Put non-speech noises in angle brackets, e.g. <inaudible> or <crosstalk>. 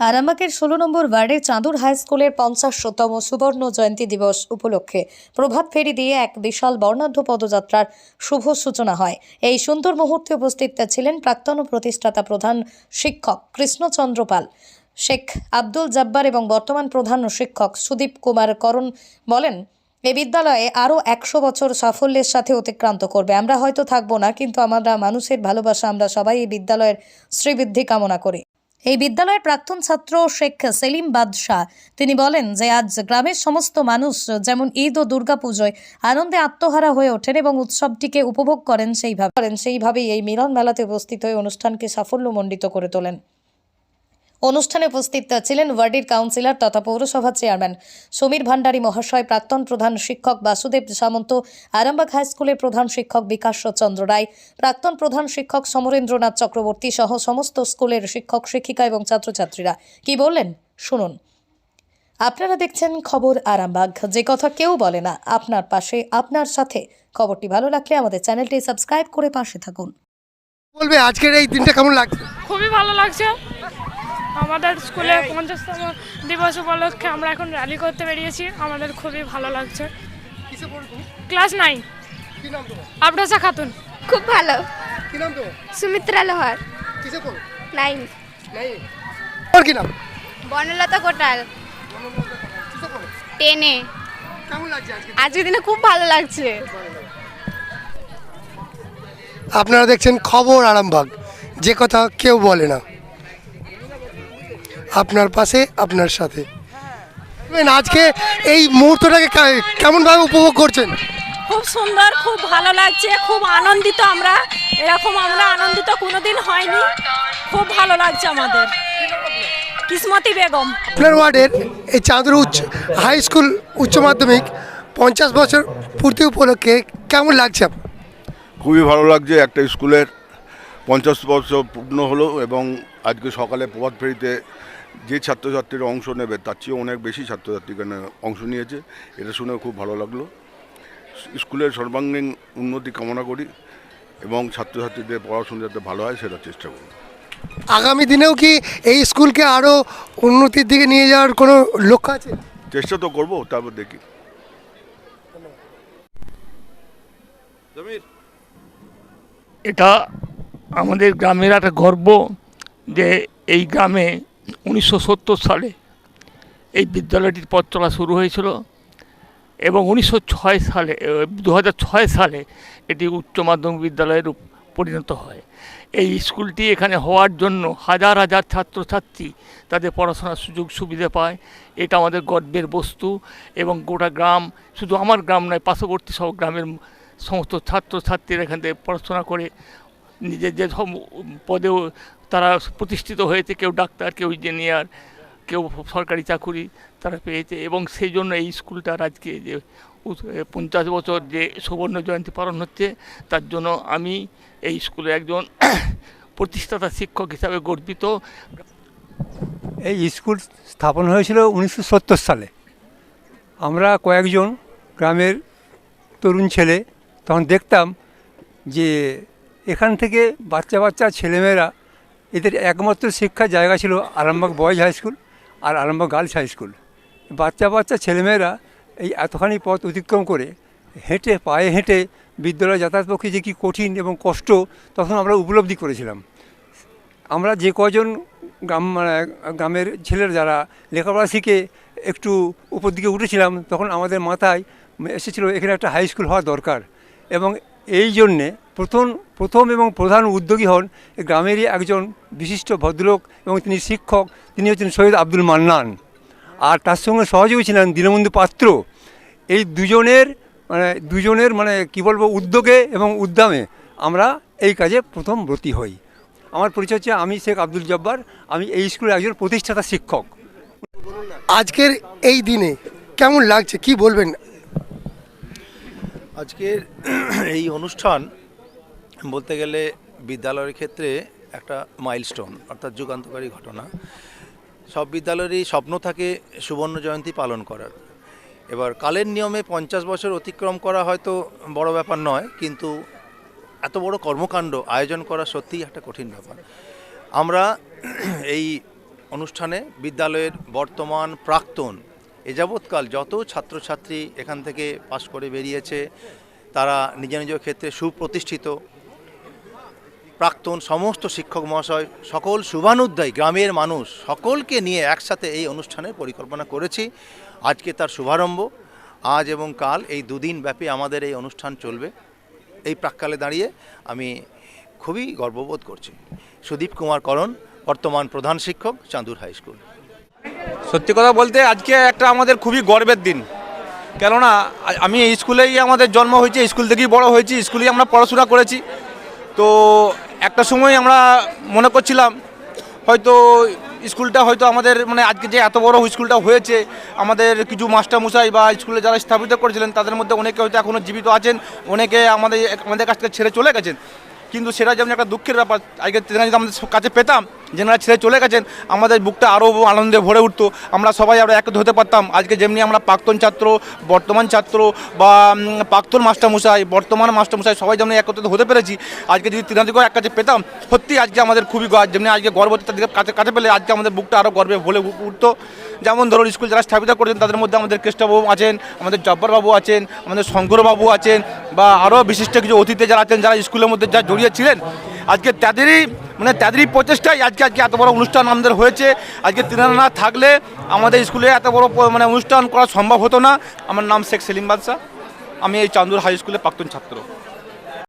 আরামবাগের ষোলো নম্বর ওয়ার্ডে চাঁদুর হাই স্কুলের পঞ্চাশতম সুবর্ণ জয়ন্তী দিবস উপলক্ষে প্রভাত ফেরি দিয়ে এক বিশাল বর্ণাঢ্য পদযাত্রার শুভ সূচনা হয়। এই সুন্দর মুহূর্তে উপস্থিত ছিলেন প্রাক্তন প্রতিষ্ঠাতা প্রধান শিক্ষক কৃষ্ণচন্দ্র পাল। শেখ আব্দুল জব্বার এবং বর্তমান প্রধান শিক্ষক সুদীপ কুমার করণ বলেন এই বিদ্যালয়ে আরও একশো বছর সাফল্যের সাথে অতিক্রান্ত করবে। আমরা হয়তো থাকব না, কিন্তু আমরা মানুষের ভালোবাসা, আমরা সবাই এই বিদ্যালয়ের শ্রীবৃদ্ধি কামনা করি। এই বিদ্যালয়ের প্রাক্তন ছাত্র শেখ সেলিম বাদশাহ। তিনি বলেন যে, আজ গ্রামের সমস্ত মানুষ যেমন ঈদ ও দুর্গাপুজোয় আনন্দে আত্মহারা হয়ে ওঠেন এবং উৎসবটিকে উপভোগ করেন, সেইভাবে করেন, সেইভাবেই এই মিলন মেলাতে উপস্থিত হয়ে অনুষ্ঠানকে সাফল্যমণ্ডিত করে তোলেন। অনুষ্ঠানে উপস্থিত ছিলেন ওয়ার্ডের কাউন্সিলর তথা পৌরসভা চেয়ারম্যান। সমীর ভান্ডারী মহাশয় প্রাক্তন প্রধান শিক্ষক বাসুদেব সামন্ত আরামবাগ হাই স্কুলের প্রধান শিক্ষক বিকাশ চন্দ্র রায় প্রাক্তন প্রধান শিক্ষক সমরেন্দ্রনাথ চক্রবর্তী সহ সমস্ত স্কুলের শিক্ষক শিক্ষিকা এবং ছাত্রছাত্রীরা। কি বললেন? শুনুন। আপনারা দেখছেন খবর আরামবাগ। যে কথা কেউ বলে না আপনার পাশে আপনার সাথে। খবরটি ভালো লাগলে আমাদের চ্যানেলটি সাবস্ক্রাইব করে পাশে থাকুন। বলবে আজকের এই দিনটা কেমন লাগছে? খুবই ভালো লাগছে। আমাদের স্কুলে পঞ্চাশতম দিবস উপলক্ষে আমরা এখন র্যালি করতে বেরিয়েছি। আমাদের খুবই ভালো লাগছে। Class nine. কি আবরাসা খাতুন। খুব ভালো। কি নাম তোমার? সুমিত্রা লোহার। নাইন। নাই কি নাম? বনলতা কোটাল। টেনে। আজকে? আজকের দিনে খুব ভালো লাগছে। আপনারা দেখছেন খবর আরামবাগ। যে কথা কেউ বলে না। আপনার পাশে আপনার সাথে। আজকে এই মুহূর্তটাকে কেমনভাবে উপভোগ করছেন? খুব সুন্দর খুব ভালো লাগছে খুব আনন্দিত আমরা। এরকম আমরা আনন্দিত কোনোদিন হয়নি। খুব ভালো লাগছে আমাদের। কিসমতি বেগম। আপনার ওয়ার্ডের এই চাঁদুর উচ্চ হাই স্কুল উচ্চ মাধ্যমিক পঞ্চাশ বছর পূর্তি উপলক্ষে কেমন লাগছে খুবই ভালো লাগছে একটা স্কুলের পঞ্চাশ বছর পূর্ণ হলো এবং আজকে সকালে প্রভাত ফেরিতে যে ছাত্রছাত্রীরা অংশ নেবে তার চেয়ে অনেক বেশি ছাত্রছাত্রী এখানে অংশ নিয়েছে। এটা শুনে খুব ভালো লাগল। স্কুলের সর্বাঙ্গীন উন্নতি কামনা করি এবং ছাত্রছাত্রীদের পড়াশোনা যাতে ভালো হয় সেটা চেষ্টা করি আগামী দিনেও কি এই স্কুলকে আরও উন্নতির দিকে নিয়ে যাওয়ার কোনো লক্ষ্য আছে? চেষ্টা তো করব তারপর দেখি। এটা আমাদের গ্রামের একটা গর্ব যে এই গ্রামে উনিশশো সত্তর সালে এই বিদ্যালয়টির পথ চলা শুরু হয়েছিল এবং উনিশশো ছয় সালে দু সালে এটি উচ্চ মাধ্যমিক বিদ্যালয়ে রূপ- পরিণত হয়। এই স্কুলটি এখানে হওয়ার জন্য হাজার হাজার ছাত্রছাত্রী তাদের পড়াশোনার সুযোগ সুবিধা পায়। এটা আমাদের গর্বের বস্তু এবং গোটা গ্রাম, শুধু আমার গ্রাম নয়, পার্শ্ববর্তী সব গ্রামের সমস্ত ছাত্রছাত্রীরা এখান থেকে পড়াশোনা করে নিজের যে সব পদেও তারা প্রতিষ্ঠিত হয়েছে, কেউ ডাক্তার, কেউ ইঞ্জিনিয়ার, কেউ সরকারি চাকুরি তারা পেয়েছে এবং সেই জন্য এই স্কুলটার আজকে যে পঞ্চাশ বছর যে সুবর্ণ জয়ন্তী পালন হচ্ছে, তার জন্য আমি এই স্কুলে একজন <coughs> প্রতিষ্ঠাতা শিক্ষক হিসাবে গর্বিত। এই স্কুল স্থাপন হয়েছিল উনিশশো সত্তর সালে। আমরা কয়েকজন গ্রামের তরুণ ছেলে তখন দেখতাম যে এখান থেকে বাচ্চা বাচ্চা ছেলেমেয়েরা এদের একমাত্র শিক্ষার জায়গা ছিল আরামবাগ বয়েজ হাই স্কুল আর আরামবাগ গার্লস হাই স্কুল। বাচ্চা বাচ্চা ছেলেমেয়েরা এই এতখানি পথ অতিক্রম করে হেঁটে, পায়ে হেঁটে বিদ্যালয়ে যাতায়াত পক্ষে যে কী কঠিন এবং কষ্ট তখন আমরা উপলব্ধি করেছিলাম। আমরা যে কজন গ্রাম মানে গ্রামের ছেলেরা যারা লেখাপড়া শিখে একটু উপর দিকে উঠেছিলাম, তখন আমাদের মাথায় এসেছিল এখানে একটা হাই স্কুল হওয়া দরকার এবং এই জন্যে প্রথম প্রথম এবং প্রধান উদ্যোগী হন এই গ্রামেরই একজন বিশিষ্ট ভদ্রলোক এবং তিনি শিক্ষক। তিনি হচ্ছেন সৈয়দ আব্দুল মান্নান। আর তার সঙ্গে সহযোগী ছিলেন দীনবন্ধু পাত্র। এই দুজনের মানে দুজনের মানে কি বলব উদ্যোগে এবং উদ্যমে আমরা এই কাজে প্রথম ব্রতী হই। আমার পরিচয় হচ্ছে আমি শেখ আব্দুল জব্বার। আমি এই স্কুলের একজন প্রতিষ্ঠাতা শিক্ষক। আজকের এই দিনে কেমন লাগছে? কি বলবেন? আজকের এই অনুষ্ঠান বলতে গেলে বিদ্যালয়ের ক্ষেত্রে একটা মাইলস্টোন অর্থাৎ যুগান্তকারী ঘটনা। সব বিদ্যালয়েরই স্বপ্ন থাকে সুবর্ণ জয়ন্তী পালন করার। এবার কালের নিয়মে পঞ্চাশ বছর অতিক্রম করা হয়তো বড় ব্যাপার নয়, কিন্তু এত বড় কর্মকাণ্ড আয়োজন করা সত্যিই একটা কঠিন ব্যাপার। আমরা এই অনুষ্ঠানে বিদ্যালয়ের বর্তমান প্রাক্তন এ যাবৎকাল যত ছাত্রছাত্রী এখান থেকে পাশ করে বেরিয়েছে, তারা নিজ নিজ ক্ষেত্রে সুপ্রতিষ্ঠিত। প্রাক্তন সমস্ত শিক্ষক মহাশয়, সকল শুভানুদ্দায়ী গ্রামের মানুষ সকলকে নিয়ে একসাথে এই অনুষ্ঠানের পরিকল্পনা করেছি। আজকে তার শুভারম্ভ। আজ এবং কাল এই দুদিন ব্যাপী আমাদের এই অনুষ্ঠান চলবে। এই প্রাককালে দাঁড়িয়ে আমি খুবই গর্ববোধ করছি। সুদীপ কুমার করণ, বর্তমান প্রধান শিক্ষক, চাঁদুর হাই স্কুল। সত্যি কথা বলতে আজকে একটা আমাদের খুবই গর্বের দিন। কেননা আমি স্কুলেই আমাদের জন্ম হয়েছে, স্কুল থেকেই বড় হয়েছি, স্কুলেই আমরা পড়াশোনা করেছি। তো একটা সময় আমরা মনে করছিলাম, হয়তো স্কুলটা হয়তো আমাদের মানে আজকে যে এত বড় স্কুলটা হয়েছে, আমাদের কিছু মাস্টারমশাই বা স্কুলে যারা স্থাপিত করেছিলেন, তাদের মধ্যে অনেকে হয়তো এখনও জীবিত আছেন, অনেকে আমাদের আমাদের কাছ থেকে ছেড়ে চলে গেছেন। কিন্তু সেটা যেমন একটা দুঃখের ব্যাপার, আজকে যদি আমাদের কাছে পেতাম যেনারা ছেড়ে চলে গেছেন, আমাদের বুকটা আরও আনন্দে ভরে উঠতো। আমরা সবাই আমরা একত্র হতে পারতাম। আজকে যেমনি আমরা প্রাক্তন ছাত্র, বর্তমান ছাত্র বা প্রাক্তন মাস্টারমশাই, বর্তমান মাস্টারমশাই সবাই যেমন একত্রিত হতে পেরেছি, আজকে যদি তিনাদিকেও এক কাছে পেতাম সত্যি আজকে আমাদের খুবই যেমনি আজকে গর্ব তাদের কাছে কাছে পেলে আজকে আমাদের বুকটা আরও গর্বে ভরে উঠতো। যেমন ধরুন স্কুল যারা স্থাপিত করেছেন, তাদের মধ্যে আমাদের কৃষ্ণবাবু আছেন, আমাদের জব্বরবাবু আছেন, আমাদের শঙ্করবাবু আছেন, বা আরও বিশিষ্ট কিছু অতিথি যারা আছেন, যারা স্কুলের মধ্যে যা জড়িয়ে ছিলেন, আজকে তাদেরই মানে তাদেরই প্রচেষ্টায় আজকে আজকে এত বড় অনুষ্ঠান আমাদের হয়েছে। আজকে তিনারা না থাকলে আমাদের স্কুলে এত বড় মানে অনুষ্ঠান করা সম্ভব হতো না। আমার নাম শেখ সেলিম বাদশাহ। আমি এই চান্দুর হাই স্কুলে প্রাক্তন ছাত্র।